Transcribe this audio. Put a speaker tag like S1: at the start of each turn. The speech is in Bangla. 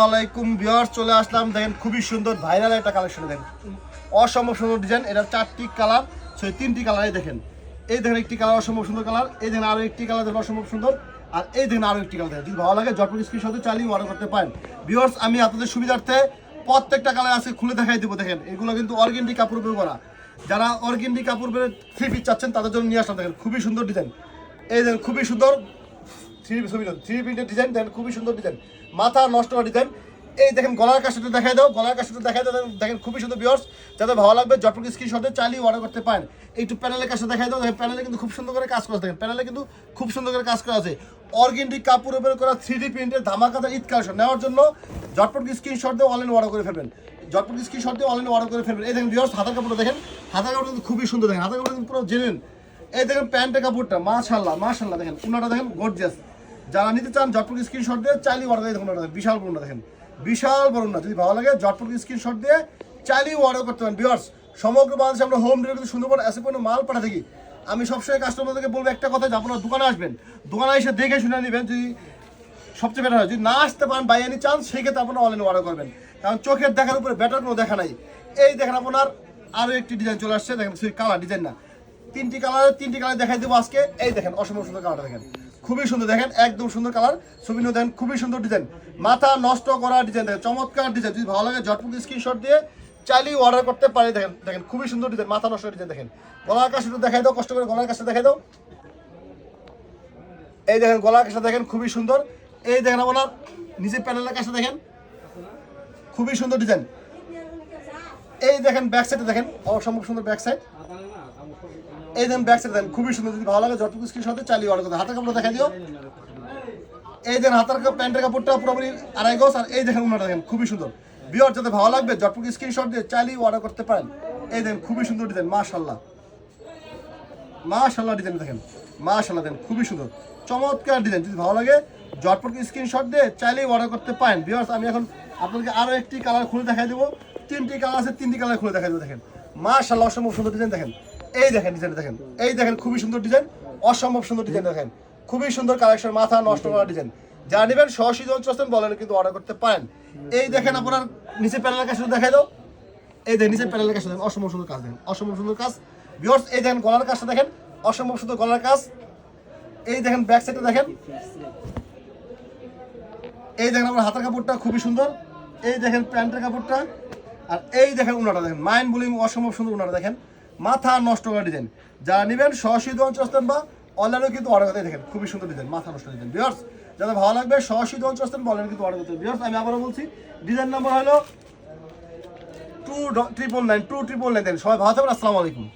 S1: আসসালামাইকুম ভিউয়ার্স, চলে আসলাম। দেখেন, খুবই সুন্দর ভাইরাল একটা কালেকশন দেখেন। অসম্ভব সুন্দর ডিজাইন এটা চারটি কালার সেই তিনটি কালারই দেখেন। এই দেখেন একটি কালার অসম্ভব সুন্দর কালার এই দেখেন আরও একটি কালার দেখেন অসম্ভব সুন্দর, আর এই দেখেন আরও একটি কালার দেখেন। যদি ভালো লাগে জটপট স্ক্রিন সাথে চালিয়ে অর্ডার করতে পারেন। ভিউয়ার্স, আমি আপনাদের সুবিধার্থে প্রত্যেকটা কালার আজকে খুলে দেখাই দিব, দেখেন। এগুলো কিন্তু অর্গেন্ডি কাপড় উপরে করা। যারা অর্গেন্ডি কাপড় উপরে থ্রি পিস চাচ্ছেন, তাদের জন্য নিয়ে আসলাম, দেখেন। খুবই সুন্দর ডিজাইন এই দেখেন, খুবই সুন্দর থ্রি ছবি, থ্রি প্রিন্টের ডিজাইন দেখেন খুবই সুন্দর ডিজাইন মাথা নষ্ট করা ডিজাইন এই দেখেন গলার কাজটা দেখাই দাও, গলার কাজটা দেখাই দাও, দেখেন- খুবই সুন্দর বিয়ার্স যাদের ভালো লাগবে জটপট স্ক্রিনশটে চালিয়ে অর্ডার করতে পারেন। একটু প্যানেলের কাজটা দেখাই দাও, দেখেন প্যানেলে কিন্তু খুব সুন্দর করে কাজ করা দেখেন প্যানেলে কিন্তু খুব সুন্দর করে কাজ করা আছে। অর্গেন্ডিক কাপড় উপরে করা থ্রি ডি প্রিন্টের ধামাকাদার ঈদ কালেকশন নেওয়ার জন্য জটপট স্ক্রিনশট দিয়ে অনলাইন অর্ডার করে ফেলবেন। জটপট স্ক্রিনশট দিয়ে অনলাইন অর্ডার করে ফেলবেন। এই দেখেন বিয়ার্স হাতের কাপড়টা দেখেন। হাতের কাপড় কিন্তু খুবই সুন্দর দেখেন। হাতের কাপড় কিন্তু পুরো জেনুইন এই দেখেন প্যান্টের কাপড়টা মাশাল্লাহ মাশাল্লাহ দেখেন। উনাটা দেখেন গর্জিয়াস যারা নিতে চান জটপট স্ক্রিনশট দিয়ে, চাইলেই অর্ডার দিয়ে দেখুন বিশাল বড় দেখেন। বিশাল না, যদি ভালো লাগে জটপট স্ক্রিনশট দিয়ে চাইলেই অর্ডার করতে পারেন। বিয়ার্স সমগ্র বাংলাদেশে আমরা হোম ডেলিভারি সুন্দরবন এসে পর্যন্ত মাল পাঠা থাকি। আমি সবসময় কাস্টমারদেরকে বলব একটা কথা, যে আপনারা দোকানে আসবেন, দোকানে এসে দেখে শুনে নেবেন যদি সবচেয়ে বেটার হয়। যদি না আসতে পারেন বাই এনি চান্স সেই ক্ষেত্রে আপনারা অনলাইনে অর্ডার করবেন। কারণ চোখের দেখার উপরে বেটার কোনো দেখা নাই। এই দেখেন আপনার আরও একটি ডিজাইন চলে আসছে, দেখেন, সেই কালার ডিজাইন না। তিনটি কালার তিনটি কালার দেখাই দেবো আজকে। এই দেখেন, অসম্ভব সুন্দর কালারটা দেখেন। খুবই সুন্দর, দেখেন, একদম সুন্দর কালার। ছবি দেখেন, খুবই সুন্দর ডিজাইন মাথা নষ্ট করা ডিজাইন দেখেন, চমৎকার ডিজাইন যদি ভালো লাগে, ঝটপট স্ক্রিনশট দিয়ে চাইলেই অর্ডার করতে পারে, দেখেন দেখেন, খুবই সুন্দর ডিজাইন মাথা নষ্ট ডিজাইন দেখেন। গলার কাছে একটু দেখাই দাও, কষ্ট করে গলার কাছে দেখাই দাও। এই দেখেন, গলার কাছে দেখেন, খুবই সুন্দর। এই দেখেন, আপনার নিচে প্যানেলের কাছে দেখেন, খুবই সুন্দর ডিজাইন এই দেখেন ব্যাক সাইডে দেখেন, অসম্ভব সুন্দর ব্যাক সাইড এই দেখেন ব্যাক সাইড দেখেন, খুবই সুন্দর, যদি ভালো লাগে যতটুকু স্ক্রিন সাথে চালিয়ে অর্ডার করতে হাতের কাপড় দেখাই দিও। এই দেখেন হাতের প্যান্টের কাপড়টা পুরোপুরি আড়াই গজ, আর এই দেখেন উনাটা দেখেন, খুবই সুন্দর। বিয়ার যাতে ভালো লাগবে, যতটুকু স্ক্রিনশট দিয়ে চালিয়ে অর্ডার করতে পারেন, এই দেখেন, খুবই সুন্দর ডিজাইন মাশাল্লাহ মাশাল্লাহ ডিজাইন দেখেন মাশাল্লাহ দেখেন, খুবই সুন্দর। চমৎকার ডিজাইন যদি ভালো লাগে জটপট স্ক্রিনশট দিয়ে চাইলেই অর্ডার করতে পারেন। বিয়ার্স আমি এখন আপনাদেরকে আরও একটি কালার খুলে দেখাই দেবো। তিনটি কালার আছে, তিনটি কালার খুলে দেখাই দেবো, দেখেন। মাশাল্লাহ অসম্ভব সুন্দর ডিজাইন দেখেন। এই দেখেন ডিজাইন দেখেন। এই দেখেন খুবই সুন্দর ডিজাইন অসম্ভব সুন্দর ডিজাইন দেখেন। খুবই সুন্দর কালেকশন মাথা নষ্ট করা ডিজাইন যা নেবেন সহসী চলছেন বলেন কিন্তু অর্ডার করতে পারেন। এই দেখেন আপনার নিচে প্যানেলের কাছে দেখাই দাও। এই দেখেন নিচে প্যানেলের কাছে দেখেন, অসম্ভব সুন্দর কাজ দেখেন, অসম্ভব সুন্দর কাজ। বিয়র্স এই দেখেন গলার কাজটা দেখেন, অসম্ভব সুন্দর গলার কাজ। এই দেখেন ব্যাক সাইডে দেখেন। এই দেখেন আমার হাতের কাপড়টা খুবই সুন্দর। এই দেখেন প্যান্টের কাপড়টা। আর এই দেখেন উনাটা দেখেন মাইন্ড বুলিং অসম্ভব সুন্দর উনাটা দেখেন। মাথা নষ্ট করে ডিজাইন যারা নেবেন সহসী দোকান বা অনলাইনে কিন্তু অর্ডার করতে দেখেন, খুবই সুন্দর ডিজাইন মাথা নষ্ট ডিজাইন বিয়ার্স যাদের ভালো লাগবে সহসী দোকান বা অনলাইনে কিন্তু অর্ডার করতে বিয়ার্স আমি আবারও বলছি ডিজাইন নাম্বার হলো two triple nine two triple nine then সবাই ভালো থাকবেন, আসসালামু আলাইকুম।